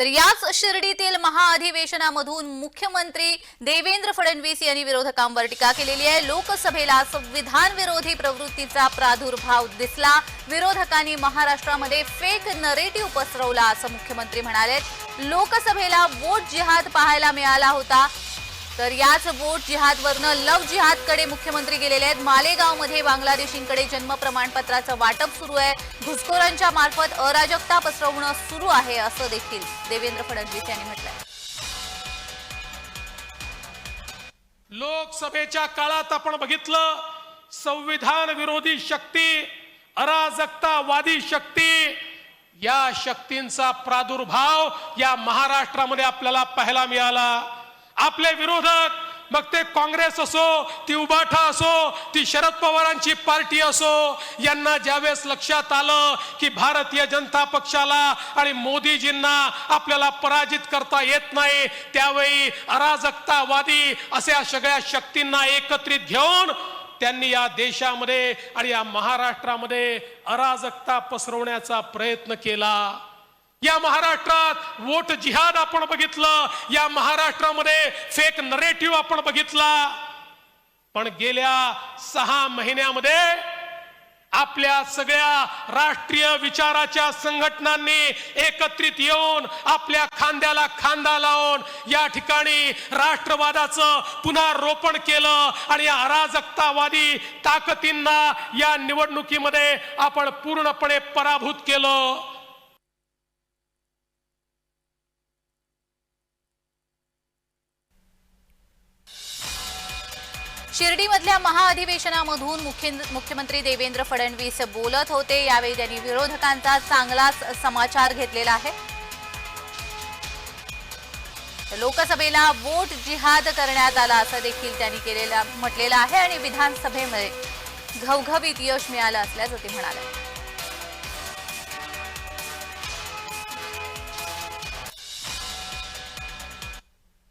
तर याच शिर्डीतील महाअधिवेशनामधून मुख्यमंत्री देवेंद्र फडणवीस यांनी विरोधकांवर टीका केलेली आहे. लोकसभेला संविधान विरोधी प्रवृत्तीचा प्रादुर्भाव दिसला. विरोधकांनी महाराष्ट्रामध्ये फेक नरेटिव्ह पसरवला असं मुख्यमंत्री म्हणाले लोकसभेला वोट जिहाद पाहायला मिळाला होता. तर याच वोट जिहादवरनं लव जिहादकडे मुख्यमंत्री गेलेले आहेत. मालेगावमध्ये बांगलादेशींकडे जन्म प्रमाणपत्राचं वाटप सुरू आहे. घुसखोरांच्या मार्फत अराजकता पसरवणं सुरू आहे असं देखील देवेंद्र फडणवीस यांनी म्हटलंय. लोकसभेच्या काळात आपण बघितलं संविधान विरोधी शक्ती अराजकतावादी शक्ती या शक्तींचा प्रादुर्भाव या महाराष्ट्रामध्ये आपल्याला पाहायला मिळाला. आपले विरोधक मग ते काँग्रेस असो ती उबाठा असो ती शरद पवारांची पार्टी असो यांना ज्यावेळेस लक्षात आलं की भारतीय जनता पक्षाला आणि मोदीजींना आपल्याला पराजित करता येत नाही त्यावेळी अराजकतावादी अशा सगळ्या शक्तींना एकत्रित घेऊन त्यांनी या देशामध्ये आणि या महाराष्ट्रामध्ये अराजकता पसरवण्याचा प्रयत्न केला. या महाराष्ट्रात वोट जिहाद आपण बघितलं या महाराष्ट्रामध्ये फेक नरेटिव्ह आपण बघितला. पण गेल्या सहा महिन्यामध्ये आपल्या सगळ्या राष्ट्रीय विचाराच्या संघटनांनी एकत्रित येऊन आपल्या खांद्याला खांदा लावून या ठिकाणी राष्ट्रवादाचं पुन्हा रोपण केलं आणि या अराजकतावादी ताकदींना या निवडणुकीमध्ये आपण पूर्णपणे पराभूत केलं. शिर्डीमधल्या महाअधिवेशनामधून मुख्यमंत्री देवेंद्र फडणवीस बोलत होते. यावेळी त्यांनी विरोधकांचा चांगलाच समाचार घेतलेला आहे. लोकसभेला वोट जिहाद करण्यात आला असं देखील त्यांनी केलेला म्हटलेलं आहे आणि विधानसभेमध्ये घवघवीत यश मिळालं असल्याचं ते म्हणाले.